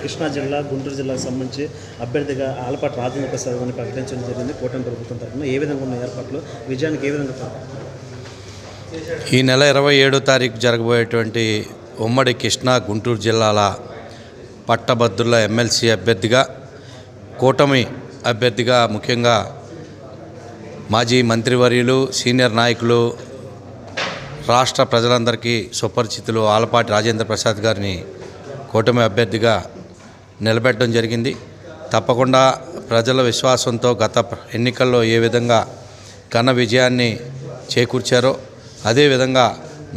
కృష్ణా జిల్లా గుంటూరు జిల్లాకు సంబంధించి అభ్యర్థిగా ఆలపాటి రాజేంద్ర ప్రసాద్ గారిని ప్రకటించడం జరిగింది. కూటమి ప్రభుత్వం తరఫున ఏ విధంగా ఉన్న ఏర్పాట్లు విజయానికి ఏ విధంగా ఈ నెల ఇరవై ఏడో తారీఖు జరగబోయేటువంటి ఉమ్మడి కృష్ణా గుంటూరు జిల్లాల పట్టభద్రుల ఎమ్మెల్సీ అభ్యర్థిగా కూటమి అభ్యర్థిగా ముఖ్యంగా మాజీ మంత్రివర్యులు సీనియర్ నాయకులు రాష్ట్ర ప్రజలందరికీ సుపరిచితులు ఆలపాటి రాజేంద్ర ప్రసాద్ గారిని కూటమి అభ్యర్థిగా నిలబెట్టడం జరిగింది. తప్పకుండా ప్రజల విశ్వాసంతో గత ఎన్నికల్లో ఏ విధంగా ఘన విజయాన్ని చేకూర్చారో అదేవిధంగా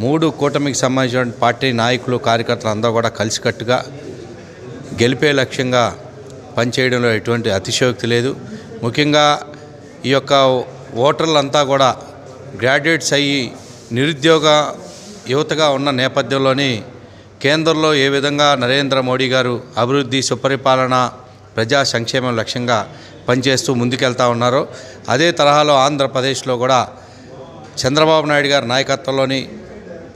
మూడు కూటమికి సంబంధించిన పార్టీ నాయకులు కార్యకర్తలు అందరూ కూడా కలిసికట్టుగా గెలిపే లక్ష్యంగా పనిచేయడంలో ఎటువంటి అతిశయోక్తి లేదు. ముఖ్యంగా ఈ యొక్క ఓటర్లంతా కూడా గ్రాడ్యుయేట్స్ అయ్యి నిరుద్యోగ యువతగా ఉన్న నేపథ్యంలోని కేంద్రంలో ఏ విధంగా నరేంద్ర మోడీ గారు అభివృద్ధి సుపరిపాలన ప్రజా సంక్షేమం లక్ష్యంగా పనిచేస్తూ ముందుకెళ్తా ఉన్నారో అదే తరహాలో ఆంధ్రప్రదేశ్లో కూడా చంద్రబాబు నాయుడు గారి నాయకత్వంలోని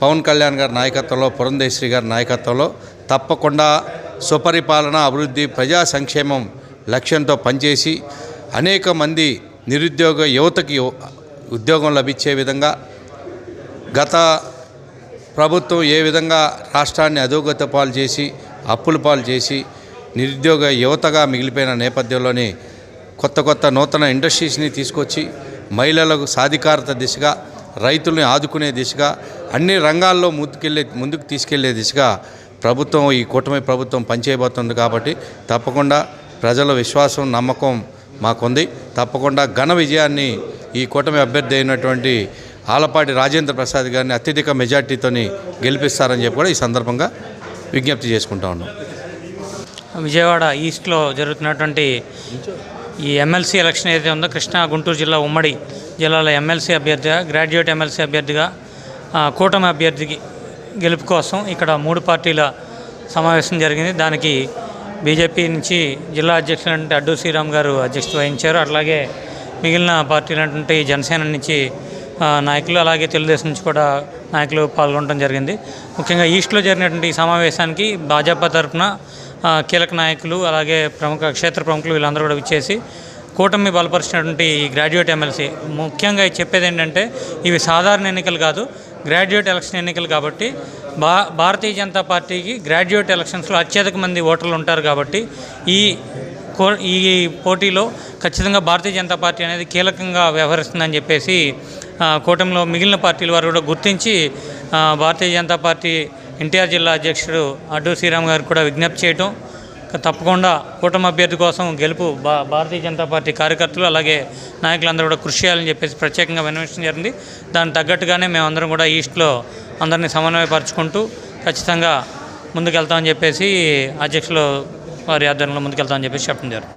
పవన్ కళ్యాణ్ గారి నాయకత్వంలో పురంధేశ్వరి గారి నాయకత్వంలో తప్పకుండా సుపరిపాలన అభివృద్ధి ప్రజా సంక్షేమం లక్ష్యంతో పనిచేసి అనేక మంది నిరుద్యోగ యువతకి ఉద్యోగం లభించే విధంగా గత ప్రభుత్వం ఏ విధంగా రాష్ట్రాన్ని అధోగత పాలు చేసి అప్పుల పాలు చేసి నిరుద్యోగ యువతగా మిగిలిపోయిన నేపథ్యంలోనే కొత్త కొత్త నూతన ఇండస్ట్రీస్ని తీసుకొచ్చి మహిళలకు సాధికారత దిశగా రైతుల్ని ఆదుకునే దిశగా అన్ని రంగాల్లో ముందుకెళ్ళే ముందుకు తీసుకెళ్ళే దిశగా ప్రభుత్వం ఈ కూటమి ప్రభుత్వం పనిచేయబోతుంది కాబట్టి తప్పకుండా ప్రజల విశ్వాసం నమ్మకం మాకుంది. తప్పకుండా ఘన విజయాన్ని ఈ కూటమి అభ్యర్థి అయినటువంటి ఆలపాటి రాజేంద్ర ప్రసాద్ గారిని అత్యధిక మెజార్టీతోని గెలిపిస్తారని చెప్పి కూడా ఈ సందర్భంగా విజ్ఞప్తి చేసుకుంటా ఉన్నాం. విజయవాడ ఈస్ట్లో జరుగుతున్నటువంటి ఈ ఎమ్మెల్సీ ఎలక్షన్ ఏదైతే ఉందో కృష్ణా గుంటూరు జిల్లా ఉమ్మడి జిల్లాలో ఎమ్మెల్సీ అభ్యర్థిగా గ్రాడ్యుయేట్ ఎమ్మెల్సీ అభ్యర్థిగా కూటమి అభ్యర్థికి గెలుపు కోసం ఇక్కడ మూడు పార్టీల సమావేశం జరిగింది. దానికి బీజేపీ నుంచి జిల్లా అధ్యక్షులు అడ్డు శ్రీరామ్ గారు అధ్యక్షత వహించారు. అట్లాగే మిగిలిన పార్టీలు జనసేన నుంచి నాయకులు అలాగే తెలుగుదేశం నుంచి కూడా నాయకులు పాల్గొనడం జరిగింది. ముఖ్యంగా ఈస్ట్లో జరిగినటువంటి ఈ సమావేశానికి భాజపా తరఫున కీలక నాయకులు అలాగే ప్రముఖ క్షేత్ర ప్రముఖులు వీళ్ళందరూ కూడా విచ్చేసి కూటమి బలపరిచినటువంటి ఈ గ్రాడ్యుయేట్ ఎమ్మెల్సీ. ముఖ్యంగా చెప్పేది ఏంటంటే ఇవి సాధారణ ఎన్నికలు కాదు గ్రాడ్యుయేట్ ఎలక్షన్ ఎన్నికలు కాబట్టి భా భారతీయ జనతా పార్టీకి గ్రాడ్యుయేట్ ఎలక్షన్స్లో అత్యధిక మంది ఓటర్లు ఉంటారు కాబట్టి ఈ ఈ పోటీలో ఖచ్చితంగా భారతీయ జనతా పార్టీ అనేది కీలకంగా వ్యవహరిస్తుందని చెప్పేసి కూటమిలో మిగిలిన పార్టీల వారు కూడా గుర్తించి భారతీయ జనతా పార్టీ ఎన్టీఆర్ జిల్లా అధ్యక్షుడు అడ్డు శ్రీరామ్ గారు కూడా విజ్ఞప్తి చేయటం తప్పకుండా కూటమి అభ్యర్థి కోసం గెలుపు భా భారతీయ జనతా పార్టీ కార్యకర్తలు అలాగే నాయకులందరూ కూడా కృషి చేయాలని చెప్పేసి ప్రత్యేకంగా విన్నవించడం జరిగింది. దానికి తగ్గట్టుగానే మేమందరం కూడా ఈస్ట్లో అందరినీ సమన్వయపరుచుకుంటూ ఖచ్చితంగా ముందుకెళ్తామని చెప్పేసి అధ్యక్షులు వారి ఆధ్వర్యంలో ముందుకెళ్తామని చెప్పేసి చెప్పడం జరిగింది.